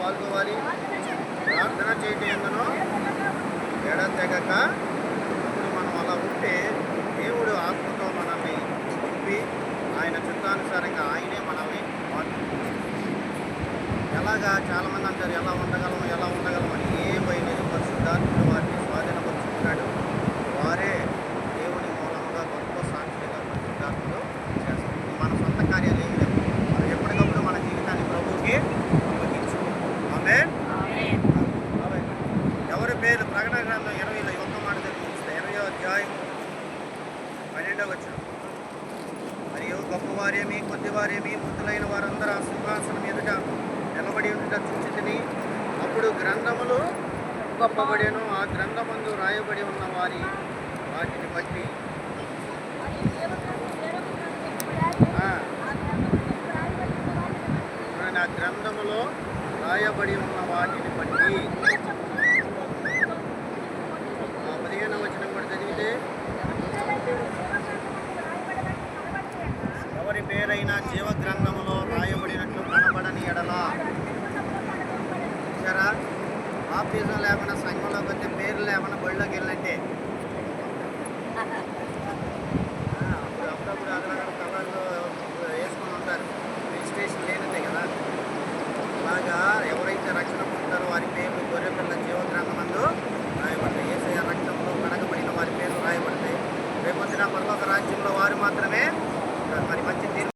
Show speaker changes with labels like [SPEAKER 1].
[SPEAKER 1] పాల్గొవాలి. ప్రార్థన చేయటం ఎందునో ఎడతెగక ఇప్పుడు మనం అలా ఉంటే దేవుడు ఆత్మతో మనల్ని నింపి ఆయన చిత్తానుసారంగా ఆయనే మనల్ని మార్చుకుంటాడు. ఎలాగా? చాలామంది అంటారు ఎలా ఉండగలము ఎలా ఉండగలం? ఎవరి ప్రకటన గ్రంథం ఇరవైలో ఒక్క మాట తెలిపిస్తే ఇరవై అధ్యాయం పన్నెండవ వచ్చిన మరియు గొప్పవారేమి కొద్దివారేమి ముద్దులైన వారందరూ ఆ సింహాసనం ఎదుట నిలబడి ఉండుట చూచితిని. అప్పుడు గ్రంథములు గొప్పబడేను. ఆ గ్రంథమందు రాయబడి ఉన్న వారి వాటిని బట్టి ఆ గ్రంథములో రాయబడి ఉన్న వాటిని బట్టి పేరైన జీవగ్రంథములో రాయబడినట్లు కనబడని ఎడలా. చూసారా ఆఫీసులో లేకుండా సంఘంలోకి వస్తే పేరు లేకుండా బళ్ళోకి వెళ్ళంటే